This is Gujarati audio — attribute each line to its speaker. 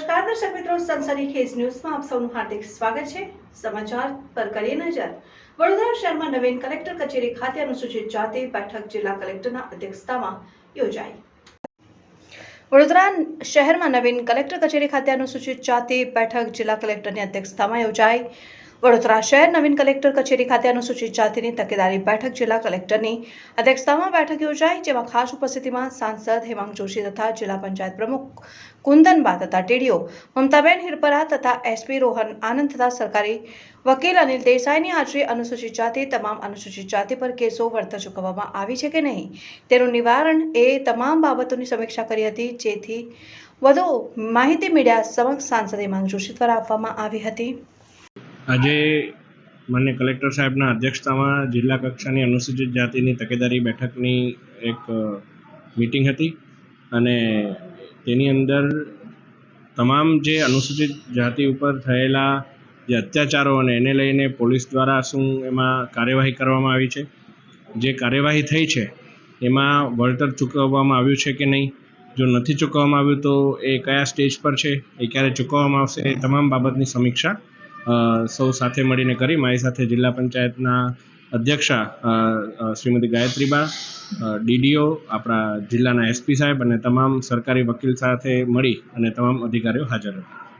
Speaker 1: નમસ્કાર, દર્શક મિત્રો, સનસની ખેસ ન્યૂઝમાં આપ સૌનું હાર્દિક સ્વાગત છે. સમાચાર પર કરીએ નજર. વડોદરા શહેરમાં નવીન કલેક્ટર કચેરી ખાતે અનુસૂચિત જાતિ બેઠક જિલ્લા કલેક્ટરના અધ્યક્ષતામાં યોજાઈ. વડોદરા શહેરમાં નવીન કલેક્ટર કચેરી ખાતે અનુસૂચિત જાતિ બેઠક જિલ્લા કલેક્ટરની અધ્યક્ષતામાં યોજાઈ. વડોદરા શહેર નવીન કલેક્ટર કચેરી ખાતે અનુસૂચિત જાતિની તકેદારી બેઠક જિલ્લા કલેક્ટરની અધ્યક્ષતામાં બેઠક યોજાઈ, જેમાં ખાસ ઉપસ્થિતિમાં સાંસદ હેમાંગ જોશી તથા જિલ્લા પંચાયત પ્રમુખ કુંદનબા તથા ટીડીઓ, મમતાબેન હિરપરા તથા એસપી રોહન આનંદ તથા સરકારી વકીલ અનિલ દેસાઈની હાજરી અનુસૂચિત જાતિ, તમામ અનુસૂચિત જાતિ પર કેસો વળતર ચૂકવવામાં આવી છે કે નહીં? તેનું નિવારણ એ તમામ બાબતોની સમીક્ષા કરી હતી, જેથી વધુ માહિતી મીડિયા સમક્ષ સાંસદ હેમાંગ જોશી દ્વારા આપવામાં આવી હતી.
Speaker 2: આજે માન્ય કલેક્ટર સાહેબના અધ્યક્ષતામાં જિલ્લા કક્ષાની અનુસૂચિત જાતિની તકેદારી બેઠકની એક મિટિંગ હતી અને તેની અંદર તમામ જે અનુસૂચિત જાતિ ઉપર થયેલા જે અત્યાચારો અને એને લઈને પોલીસ દ્વારા શું એમાં કાર્યવાહી કરવામાં આવી છે, જે કાર્યવાહી થઈ છે, એમાં વળતર ચૂકવવામાં આવ્યું છે કે નહીં, જો નથી ચૂકવવામાં આવ્યું તો એ કયા સ્ટેજ પર છે, એ ક્યારે ચૂકવવામાં આવશે, એ તમામ બાબતની સમીક્ષા સૌ સાથે મળીને કરી. મારી સાથે જિલ્લા પંચાયતના અધ્યક્ષા શ્રીમતી ગાયત્રીબા ડીડીઓ, આપણા જિલ્લાના એસપી સાહેબ અને તમામ સરકારી વકીલ સાથે મળી અને તમામ અધિકારીઓ હાજર હતા